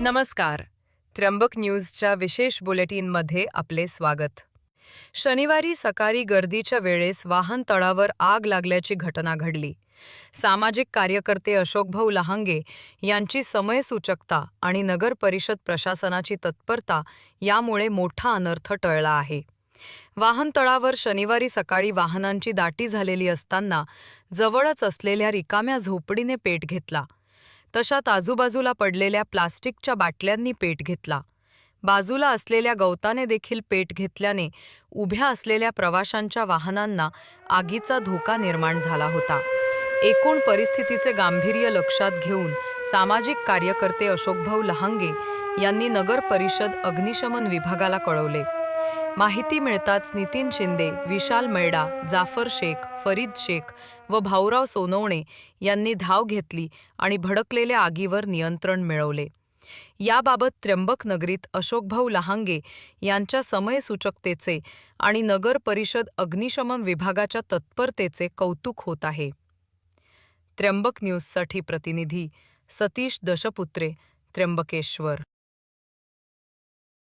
नमस्कार. त्र्यंबक न्यूजच्या विशेष बुलेटिनमध्ये आपले स्वागत. शनिवारी सकाळी गर्दीच्या वेळेस वाहन तळावर आग लागल्याची घटना घडली. सामाजिक कार्यकर्ते अशोकभाऊ लहांगे यांची समयसूचकता आणि नगर परिषद प्रशासनाची तत्परता यामुळे मोठा अनर्थ टळला आहे. वाहनतळावर शनिवारी सकाळी वाहनांची दाटी झालेली असताना जवळच असलेल्या रिकाम्या झोपडीने पेट घेतला. तशात आजूबाजूला पडलेल्या प्लास्टिकच्या बाटल्यांनी पेट घेतला. बाजूला असलेल्या गवताने देखील पेट घेतल्याने उभ्या असलेल्या प्रवाशांच्या वाहनांना आगीचा धोका निर्माण झाला होता. एकूण परिस्थितीचे गांभीर्य लक्षात घेऊन सामाजिक कार्यकर्ते अशोकभाऊ लहांगे यांनी नगर परिषद अग्निशमन विभागाला कळवले. माहिती मिळताच नितीन शिंदे विशाल मैडा जाफर शेख फरीद शेख व भाऊराव सोनवणे यांनी धाव घेतली आणि भडकलेल्या आगीवर नियंत्रण मिळवले. याबाबत त्र्यंबक नगरीत अशोकभाऊ लहांगे यांच्या समयसूचकतेचे आणि नगर परिषद अग्निशमन विभागाच्या तत्परतेचे कौतुक होत आहे. त्र्यंबक न्यूजसाठी प्रतिनिधी सतीश दशपुत्रे त्र्यंबकेश्वर.